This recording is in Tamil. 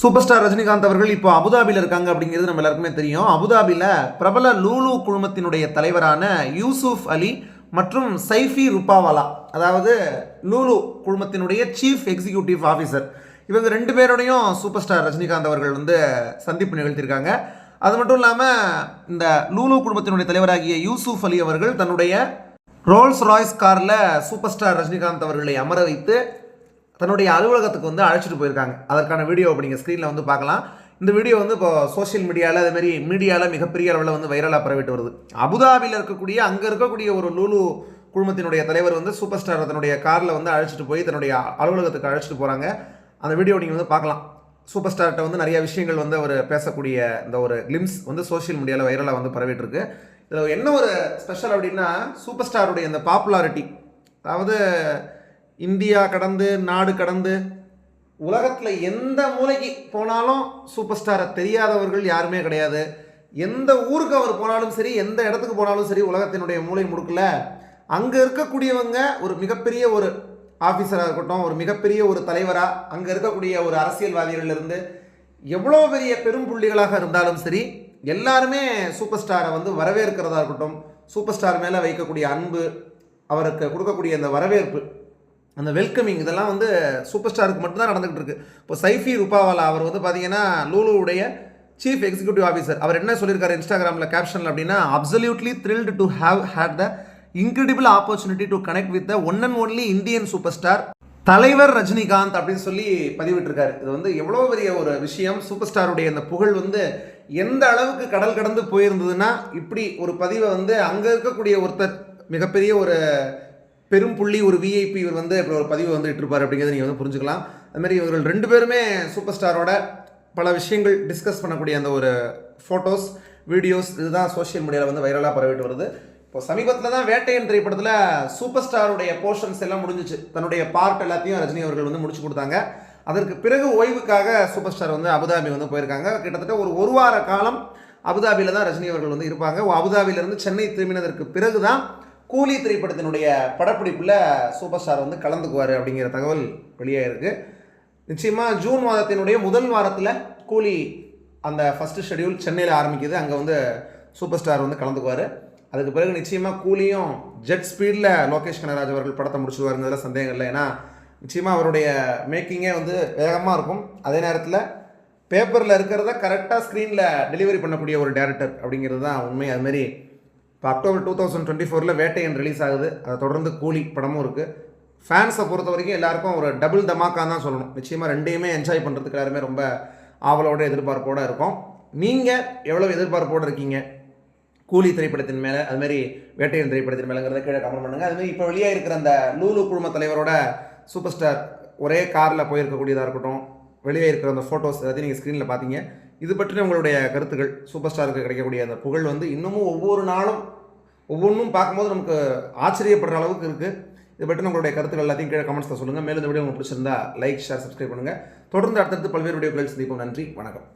சூப்பர் ஸ்டார் ரஜினிகாந்த் அவர்கள் இப்போ அபுதாபியில் இருக்காங்க அப்படிங்கிறது நம்ம எல்லாருக்குமே தெரியும். அபுதாபியில் பிரபல லூலு குழுமத்தினுடைய தலைவரான யூசுப் அலி மற்றும் சைஃபி ருப்பாவாலா அதாவது லூலு குழுமத்தினுடைய சீஃப் எக்ஸிக்யூட்டிவ் ஆஃபீஸர் இவங்க ரெண்டு பேரோடையும் சூப்பர் ஸ்டார் ரஜினிகாந்த் அவர்கள் வந்து சந்திப்பு நிகழ்த்தியிருக்காங்க. அது மட்டும் இல்லாமல் இந்த லூலு குடும்பத்தினுடைய தலைவராகிய யூசுப் அலி அவர்கள் தன்னுடைய ரோல்ஸ் ராய்ஸ் காரில் சூப்பர் ஸ்டார் ரஜினிகாந்த் அவர்களை அமர வைத்து தன்னுடைய அலுவலகத்துக்கு வந்து அழைச்சிட்டு போயிருக்காங்க. அதற்கான வீடியோ இப்போ நீங்கள் ஸ்க்ரீனில் வந்து பார்க்கலாம். இந்த வீடியோ வந்து இப்போ சோஷியல் மீடியாவில் அதேமாரி மீடியாவில் மிகப்பெரிய அளவில் வந்து வைரலாக பரவிட்டு வருது. அபுதாபியில் இருக்கக்கூடிய அங்கே இருக்கக்கூடிய ஒரு லூலு குழுமத்தினுடைய தலைவர் வந்து சூப்பர் ஸ்டார் தன்னுடைய காரில் வந்து அழைச்சிட்டு போய் தன்னுடைய அலுவலகத்துக்கு அழைச்சிட்டு போகிறாங்க அந்த வீடியோ நீங்கள் வந்து பார்க்கலாம். சூப்பர் ஸ்டார்கிட்ட வந்து நிறைய விஷயங்கள் வந்து அவர் பேசக்கூடிய இந்த ஒரு கிளிம்ஸ் வந்து சோஷியல் மீடியாவில் வைரலாக வந்து பரவிட்டு இருக்கு. இதில் என்ன ஒரு ஸ்பெஷல் அப்படின்னா சூப்பர் ஸ்டாருடைய இந்த பாப்புலாரிட்டி அதாவது இந்தியா கடந்து நாடு கடந்து உலகத்தில் எந்த மூலைக்கு போனாலும் சூப்பர் ஸ்டாரை தெரியாதவர்கள் யாருமே கிடையாது. எந்த ஊருக்கு அவர் போனாலும் சரி எந்த இடத்துக்கு போனாலும் சரி உலகத்தினுடைய மூலை முடுக்கல அங்கே இருக்கக்கூடியவங்க ஒரு மிகப்பெரிய ஒரு ஆஃபீஸராக இருக்கட்டும் ஒரு மிகப்பெரிய ஒரு தலைவராக அங்கே இருக்கக்கூடிய ஒரு அரசியல்வாதிகளிலிருந்து எவ்வளோ பெரிய பெரும் புள்ளிகளாக இருந்தாலும் சரி எல்லாருமே சூப்பர் ஸ்டாரை வந்து வரவேற்கிறதா இருக்கட்டும் சூப்பர் ஸ்டார் மேலே வைக்கக்கூடிய அன்பு அவருக்கு கொடுக்கக்கூடிய அந்த வரவேற்பு அந்த வெல்கமிங் இதெல்லாம் வந்து சூப்பர் ஸ்டாருக்கு மட்டும்தான் நடந்துகிட்டு இருக்கு. இப்போ சைஃபி ரூபாவாலா அவர் வந்து பார்த்தீங்கன்னா லூலுவுடைய சீஃப் எக்ஸிக்யூட்டிவ் ஆஃபீஸர் அவர் என்ன சொல்லியிருக்காரு இன்ஸ்டாகிராமில் கேப்ஷனில் அப்படின்னா absolutely thrilled to have had the incredible opportunity to connect with the one and only Indian super star தலைவர் ரஜினிகாந்த் அப்படின்னு சொல்லி பதிவிட்டிருக்காரு. இது வந்து எவ்வளோ பெரிய ஒரு விஷயம். சூப்பர் ஸ்டாருடைய அந்த புகழ் வந்து எந்த அளவுக்கு கடல் கடந்து போயிருந்ததுன்னா இப்படி ஒரு பதிவை வந்து அங்கே இருக்கக்கூடிய ஒருத்தர் மிகப்பெரிய ஒரு பெரும் புள்ளி ஒரு விஐபி இவர் வந்து இப்படி ஒரு பதிவு வந்து இட்டிருப்பார் அப்படிங்கிறத நீங்கள் வந்து புரிஞ்சுக்கலாம். அதுமாதிரி இவர்கள் ரெண்டு பேருமே சூப்பர் ஸ்டாரோட பல விஷயங்கள் டிஸ்கஸ் பண்ணக்கூடிய அந்த ஒரு ஃபோட்டோஸ் வீடியோஸ் இதுதான் சோஷியல் மீடியாவில் வந்து வைரலாக பரவிட்டு வருது. இப்போ சமீபத்தில் தான் வேட்டையன் திரைப்படத்தில் சூப்பர் ஸ்டாருடைய போர்ஷன்ஸ் எல்லாம் முடிஞ்சிச்சு. தன்னுடைய பார்ட் எல்லாத்தையும் ரஜினி அவர்கள் வந்து முடிச்சு கொடுத்தாங்க. அதற்கு பிறகு ஓய்வுக்காக சூப்பர் ஸ்டார் வந்து அபுதாபி வந்து போயிருக்காங்க. கிட்டத்தட்ட ஒரு ஒரு வார காலம் அபுதாபியில் தான் ரஜினி அவர்கள் வந்து இருப்பாங்க. அபுதாபியிலிருந்து சென்னை திரும்பினதற்கு பிறகு தான் கூலி திரைப்படத்தினுடைய படப்பிடிப்பில் சூப்பர் ஸ்டார் வந்து கலந்துக்குவார் அப்படிங்கிற தகவல் வெளியாகிருக்கு நிச்சயமாக ஜூன் மாதத்தினுடைய முதல் வாரத்தில் கூலி அந்த ஃபஸ்ட்டு ஷெடியூல் சென்னையில் ஆரம்பிக்குது. அங்கே வந்து சூப்பர் ஸ்டார் வந்து கலந்துக்குவார். அதுக்கு பிறகு நிச்சயமாக கூலியும் ஜெட் ஸ்பீடில் லோகேஷ் கனகராஜ் அவர்கள் படத்தை முடிச்சுவாருங்கிறதுல சந்தேகம் இல்லை. ஏன்னா நிச்சயமாக அவருடைய மேக்கிங்கே வந்து வேகமாக இருக்கும். அதே நேரத்தில் பேப்பரில் இருக்கிறத கரெக்டாக ஸ்க்ரீனில் டெலிவரி பண்ணக்கூடிய ஒரு டேரக்டர் அப்படிங்கிறது தான் உண்மை. அதுமாரி இப்போ அக்டோபர் டூ தௌசண்ட் டுவெண்ட்டி ஃபோரில் வேட்டையன் ரிலீஸ் ஆகுது. அதை தொடர்ந்து கூலி படமும் இருக்குது ஃபேன்ஸை பொறுத்த வரைக்கும் எல்லாருக்கும் ஒரு டபுள் தமாக்கா தான் சொல்லணும். நிச்சயமாக ரெண்டையுமே என்ஜாய் பண்ணுறதுக்கு எல்லாருமே ரொம்ப ஆவலோட எதிர்பார்ப்போடு இருக்கும். நீங்கள் எவ்வளோ எதிர்பார்ப்போடு இருக்கீங்க? கூலி திரைப்படத்தின் மேலே அதுமாரி வேட்டையன் திரைப்படத்தின் மேலேங்கிறத கீழே கமெண்ட் பண்ணுங்கள் அதுமாரி இப்போ வெளியே இருக்கிற அந்த லூலு குழும தலைவரோட சூப்பர் ஸ்டார் ஒரே காரில் போயிருக்கக்கூடியதாக இருக்கட்டும் வெளியே இருக்கிற அந்த ஃபோட்டோஸ் எல்லாத்தையும் நீங்கள் ஸ்க்ரீனில் பார்த்தீங்க இது பற்றின உங்களுடைய கருத்துக்கள் சூப்பர் ஸ்டாருக்கு கிடைக்கக்கூடிய அந்த புகழ் வந்து இன்னமும் ஒவ்வொரு நாளும் ஒவ்வொன்றும் பார்க்கும்போது நமக்கு ஆச்சரியப்படுற அளவுக்கு இருக்குது இது பற்றி உங்களுடைய கருத்துக்கள் எல்லாத்தையும் கீழே கமெண்ட்ஸில் சொல்லுங்கள் மேலும் இந்த வீடியோ உங்களுக்கு பிடிச்சிருந்தா லைக் ஷேர் சப்ஸ்கிரைப் பண்ணுங்கள் தொடர்ந்து அடுத்தடுத்து பல்வேறு வீடியோக்கள் சந்திப்போம். நன்றி. வணக்கம்.